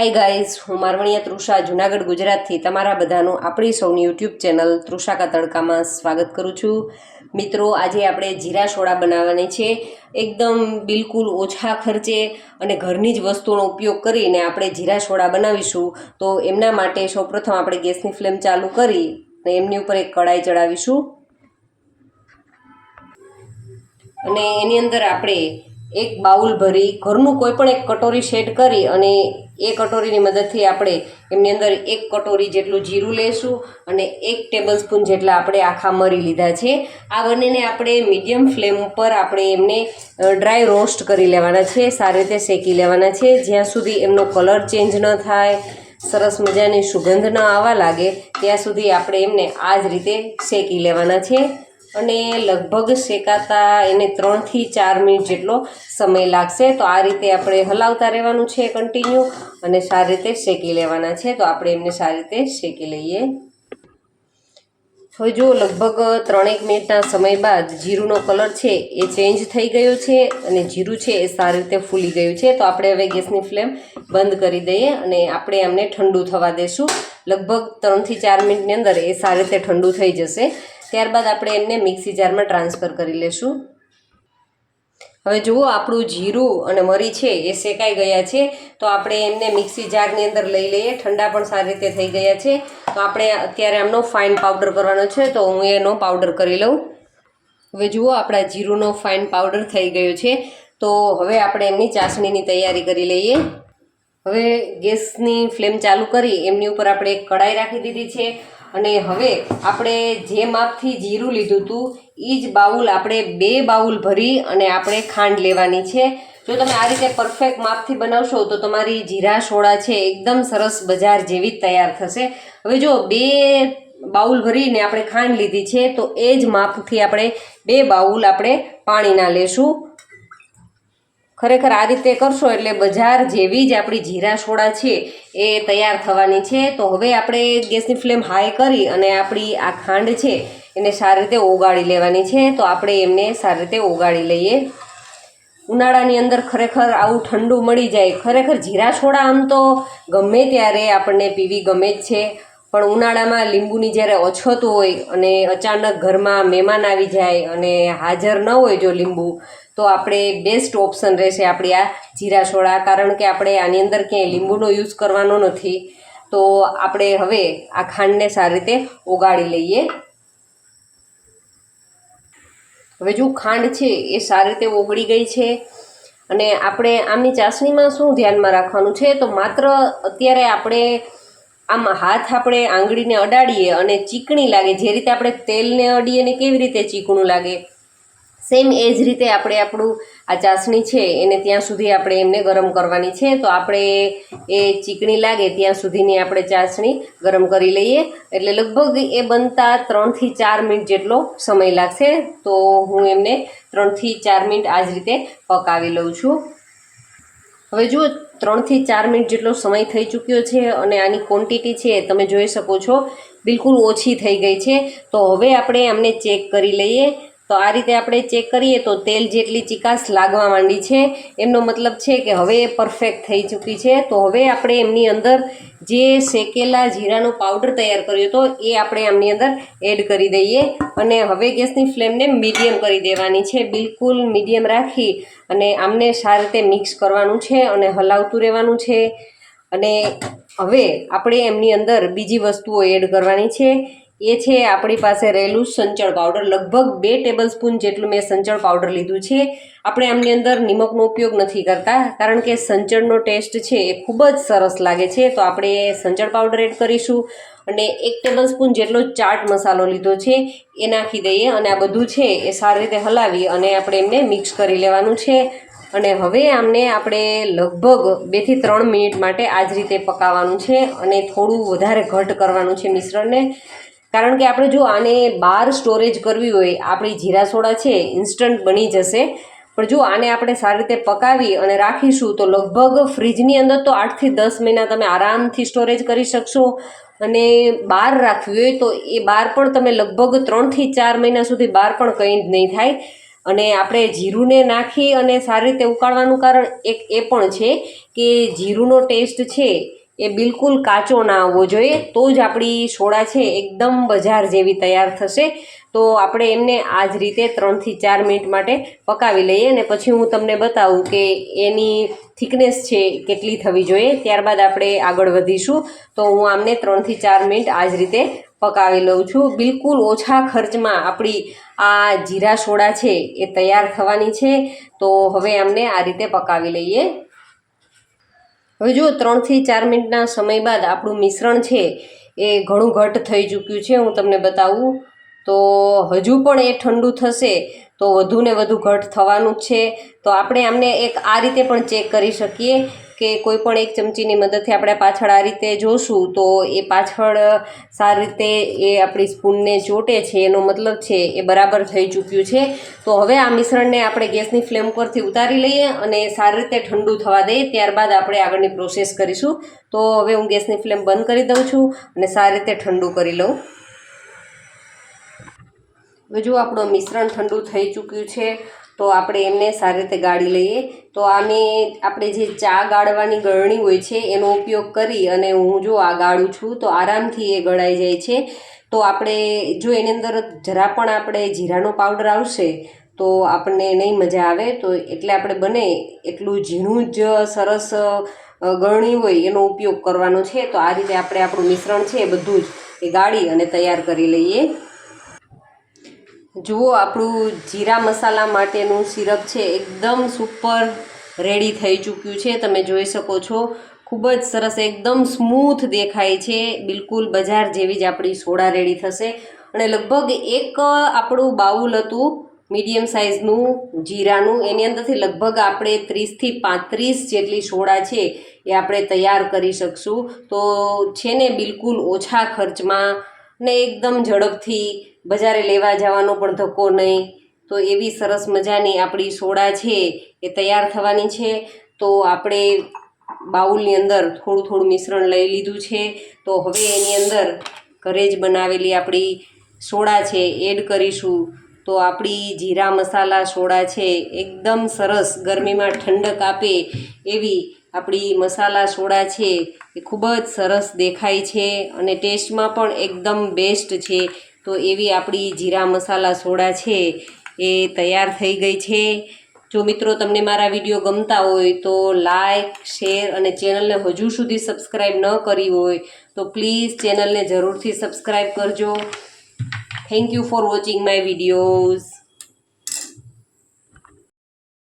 Hi guys હું મારવણીયા તૃષા, જુનાગઢ, ગુજરાતથી તમારા બધાનું આપણી સૌની યુટ્યુબ ચેનલ તૃષાકા તડકામાં સ્વાગત કરું છું. મિત્રો, આજે આપણે જીરા સોડા બનાવવાની છે. એકદમ બિલકુલ ઓછા ખર્ચે અને ઘરની જ વસ્તુનો ઉપયોગ કરીને આપણે જીરા સોડા બનાવીશું. તો એમના માટે સૌપ્રથમ આપણે ગેસની ફ્લેમ ચાલુ કરી અને એમની ઉપર એક કડાઈ ચડાવીશું. અને એની અંદર આપણે એક બાઉલ ભરી, ઘરનું કોઈ પણ એક કટોરી સેટ કરી અને એ કટોરીની મદદથી આપણે એમની અંદર એક કટોરી જેટલું જીરું લેશું અને એક ટેબલ સ્પૂન જેટલા આપણે આખા મરી લીધા છે. આ બંનેને આપણે મીડિયમ ફ્લેમ ઉપર આપણે એમને ડ્રાય રોસ્ટ કરી લેવાના છે, સારી રીતે શેકી લેવાના છે. જ્યાં સુધી એમનો કલર ચેન્જ ન થાય, સરસ મજાની સુગંધ ન આવવા લાગે, ત્યાં સુધી આપણે એમને આ જ રીતે શેકી લેવાના છે. અને લગભગ શેકાતા એને ત્રણથી ચાર મિનિટ જેટલો સમય લાગશે. તો આ રીતે આપણે હલાવતા રહેવાનું છે કન્ટિન્યુ અને સારી રીતે શેકી લેવાના છે. તો આપણે એમને સારી રીતે શેકી લઈએ. હવે જો લગભગ ત્રણેક મિનિટના સમય બાદ જીરુંનો કલર છે એ ચેન્જ થઈ ગયો છે અને જીરું છે એ સારી રીતે ફૂલી ગયું છે. તો આપણે હવે ગેસની ફ્લેમ બંધ કરી દઈએ અને આપણે એમને ઠંડુ થવા દઈશું લગભગ ત્રણથી ચાર મિનિટની અંદર એ સારી રીતે ઠંડુ થઈ જશે. ત્યારબાદ આપણે એમને મિક્સી જારમાં ટ્રાન્સફર કરી લેશું. હવે જુઓ આપણું જીરું અને મરી છે, એ શેકાઈ ગયા છે. તો આપણે એમને મિક્સી જારની અંદર લઈ લઈએ. ઠંડા પણ સારી રીતે થઈ ગયા છે. તો આપણે અત્યારે આમનો ફાઇન પાવડર કરવાનો છે, તો હું એનો પાવડર કરી લઉં. હવે જુઓ આપણા જીરુંનો ફાઇન પાવડર થઈ ગયો છે. તો હવે આપણે એમની ચાસણીની તૈયારી કરી લઈએ. હવે ગેસની ફ્લેમ ચાલુ કરી. એમની ઉપર આપણે એક કડાઈ રાખી દીધી છે. અને હવે આપણે જે માપથી જીરું લીધું હતું એ જ બાઉલ આપણે બે બાઉલ ભરી અને આપણે ખાંડ લેવાની છે. જો તમે આ રીતે પરફેક્ટ માપથી બનાવશો તો તમારી જીરા સોડા છે એકદમ સરસ બજાર જેવી જ તૈયાર થશે. હવે જો બે બાઉલ ભરીને આપણે ખાંડ લીધી છે તો એ જ માપથી આપણે બે બાઉલ આપણે પાણીના લેશું. ખરેખર આ રીતે કરશો એટલે બજાર જેવી જ આપણી જીરા સોડા છે એ તૈયાર થવાની છે. તો હવે આપણે ગેસની ફ્લેમ હાઈ કરી અને આપણી આ ખાંડ છે એને સારી રીતે ઓગાળી લેવાની છે. તો આપણે એમને સારી રીતે ઓગાળી લઈએ. ઉનાળાની અંદર ખરેખર આવું ઠંડુ મળી જાય. ખરેખર જીરા સોડા આમ તો ગમે ત્યારે આપણને પીવી ગમે જ છે. પણ ઉનાળામાં લીંબુની જ્યારે અછત હોય અને અચાનક ઘરમાં મહેમાન આવી જાય અને હાજર ન હોય જો લીંબુ તો આપણે બેસ્ટ ઓપ્શન રહેશે આપણી આ જીરા સોડા, કારણ કે આપણે આની અંદર ક્યાંય લીંબુનો યુઝ કરવાનો નથી. તો આપણે હવે આ ખાંડને સારી રીતે ઓગાળી લઈએ. હવે જો ખાંડ છે એ સારી રીતે ઓગળી ગઈ છે અને આપણે આમની ચાસણીમાં શું ધ્યાનમાં રાખવાનું છે? તો માત્ર અત્યારે આપણે આમ હાથ આપણે આંગળીને અડાડીએ અને ચીકણી લાગે, જે રીતે આપણે તેલને અડીએ ને કેવી રીતે ચીકણું લાગે. સેમ એ જ રીતે આપણે આપણું આ ચાસણી છે એને ત્યાં સુધી આપણે એમને ગરમ કરવાની છે. તો આપણે એ ચીકણી લાગે ત્યાં સુધીની આપણે ચાસણી ગરમ કરી લઈએ. એટલે લગભગ એ બનતા ત્રણથી ચાર મિનિટ જેટલો સમય લાગશે. તો હું એમને ત્રણથી ચાર મિનિટ આ જ રીતે પકાવી લઉં છું. હવે જુઓ ત્રણથી ચાર મિનિટ જેટલો સમય થઈ ચૂક્યો છે અને આની ક્વોન્ટિટી છે તમે જોઈ શકો છો. બિલકુલ ઓછી થઈ ગઈ છે. તો હવે આપણે આમને ચેક કરી લઈએ. તો આ રીતે આપણે ચેક કરીએ તો તેલ જેટલી ચિકાસ લાગવા માંડી છે, એમનો મતલબ છે કે હવે એ પરફેક્ટ થઈ ચૂકી છે. તો હવે આપણે એમની અંદર જે શેકેલા જીરાનો પાવડર તૈયાર કર્યો હતો, એ આપણે આમની અંદર એડ કરી દઈએ અને હવે ગેસની ફ્લેમને મીડિયમ કરી દેવાની છે. બિલકુલ મીડિયમ રાખી અને આમને સારી રીતે મિક્સ કરવાનું છે અને હલાવતું રહેવાનું છે. અને હવે આપણે એમની અંદર બીજી વસ્તુઓ એડ કરવાની છે. એ છે આપણી પાસે રહેલું સંચળ પાવડર લગભગ બે ટેબલ સ્પૂન જેટલું મેં સંચળ પાવડર લીધું છે. આપણે આમની અંદર નિમકનો ઉપયોગ નથી કરતા, કારણ કે સંચળનો ટેસ્ટ છે એ ખૂબ જ સરસ લાગે છે. તો આપણે સંચળ પાવડર એડ કરીશું અને એક ટેબલ સ્પૂન જેટલો ચાટ મસાલો લીધો છે એ નાખી દઈએ અને આ બધું છે એ સારી રીતે હલાવી અને આપણે એમને મિક્સ કરી લેવાનું છે. અને હવે આમને આપણે લગભગ બેથી ત્રણ મિનિટ માટે આ જ રીતે પકાવવાનું છે અને થોડું વધારે ઘટ કરવાનું છે મિશ્રણને. કારણ કે આપણે જો આને બહાર સ્ટોરેજ કરવી હોય, આપણી જીરા સોડા છે ઇન્સ્ટન્ટ બની જશે. પણ જો આને આપણે સારી રીતે પકાવી અને રાખીશું, તો લગભગ ફ્રીજની અંદર તો આઠથી દસ મહિના તમે આરામથી સ્ટોરેજ કરી શકશો. અને બહાર રાખવી હોય તો એ બહાર પણ તમે લગભગ ત્રણથી ચાર મહિના સુધી બહાર પણ કંઈ જ નહીં થાય. અને આપણે જીરુંને નાખી અને સારી રીતે ઉકાળવાનું કારણ એક એ પણ છે કે જીરુંનો ટેસ્ટ છે એ બિલકુલ કાચો ના આવવો જોઈએ. તો જ આપણી સોડા છે એકદમ બજાર જેવી તૈયાર થશે. તો આપણે એમને આ જ રીતે ત્રણથી ચાર મિનિટ માટે પકાવી લઈએ અને પછી હું તમને બતાવું કે એની થિકનેસ છે કેટલી થવી જોઈએ. ત્યારબાદ આપણે આગળ વધીશું. તો હું આમને ત્રણથી ચાર મિનિટ આ જ રીતે પકાવી લઉં છું. બિલકુલ ઓછા ખર્ચમાં આપણી આ જીરા સોડા છે એ તૈયાર થવાની છે. તો હવે આમને આ રીતે પકાવી લઈએ. હવે જુઓ, ત્રણથી ચાર મિનિટના સમય બાદ આપણું મિશ્રણ છે એ ઘણું ઘટ થઈ ચૂક્યું છે, હું તમને બતાવું. તો હજુ પણ એ ઠંડુ થશે, તો વધુ ને વધુ ઘટ થવાનું જ છે. તો આપણે આમને એક આ રીતે પણ ચેક કરી શકીએ. કે કોઈ પણ એક ચમચીની મદદથી આપણે પાછળ આ રીતે જોશું, તો એ પાછળ સારી રીતે એ આપણી સ્પૂનને ચોટે છે, એનો મતલબ છે એ બરાબર થઈ ચૂક્યું છે. તો હવે આ મિશ્રણને આપણે ગેસની ફ્લેમ પરથી ઉતારી લઈએ અને સારી રીતે ઠંડુ થવા દઈએ, ત્યારબાદ આપણે આગળની પ્રોસેસ કરીશું. તો હવે હું ગેસની ફ્લેમ બંધ કરી દઉં છું અને સારી રીતે ઠંડુ કરી લઉં. હવે જો આપણું મિશ્રણ ઠંડુ થઈ ચૂક્યું છે તો આપણે એમને સારી રીતે ગાળી લઈએ. તો આમે આપણે જે ચા ગાળવાની ગળણી હોય છે, એનો ઉપયોગ કરી અને હું જો આ ગાળું છું, તો આરામથી એ ગળાઈ જાય છે. તો આપણે જો એની અંદર જરા પણ આપણે જીરાનો પાવડર આવશે, તો આપણને નહીં મજા આવે. તો એટલે આપણે બને એટલું ઝીણું જ સરસ ગળણી હોય એનો ઉપયોગ કરવાનો છે. તો આ રીતે આપણે આપણું મિશ્રણ છે એ બધું જ એ ગાળી અને તૈયાર કરી લઈએ. જુઓ, આપણું જીરા મસાલા માટેનું સિરપ છે, એકદમ સુપર રેડી થઈ ચૂક્યું છે. તમે જોઈ શકો છો, ખૂબ જ સરસ, એકદમ સ્મૂથ દેખાય છે. બિલકુલ બજાર જેવી જ આપણી સોડા રેડી થશે. અને લગભગ એક આપણું બાઉલ હતું મીડિયમ સાઇઝનું જીરાનું. એની અંદરથી લગભગ આપણે ત્રીસથી પાંત્રીસ જેટલી સોડા છે એ આપણે તૈયાર કરી શકશું. તો છે ને બિલકુલ ઓછા ખર્ચમાં ને એકદમ ઝડપથી બજારે લેવા જવાનો પણ ધક્કો નહીં. તો એવી સરસ મજાની આપણી સોડા છે એ તૈયાર થવાની છે. તો આપણે બાઉલની અંદર થોડું થોડું મિશ્રણ લઈ લીધું છે. તો હવે એની અંદર ઘરે જ બનાવેલી આપણી સોડા છે એડ કરીશું. તો આપણી જીરા મસાલા સોડા છે એકદમ સરસ ગરમીમાં ઠંડક આપે એવી આપણી મસાલા સોડા છે. એ ખૂબ જ સરસ દેખાય છે અને ટેસ્ટમાં પણ એકદમ બેસ્ટ છે. તો એવી આપણી જીરા મસાલા સોડા છે એ તૈયાર થઈ ગઈ છે. જો મિત્રો તમને મારા વીડિયો ગમતા હોય તો લાઈક, શેર અને ચેનલને હજુ સુધી સબસ્ક્રાઈબ ન કરી હોય તો પ્લીઝ ચેનલને જરૂરથી સબસ્ક્રાઈબ કરજો. Thank you for watching my videos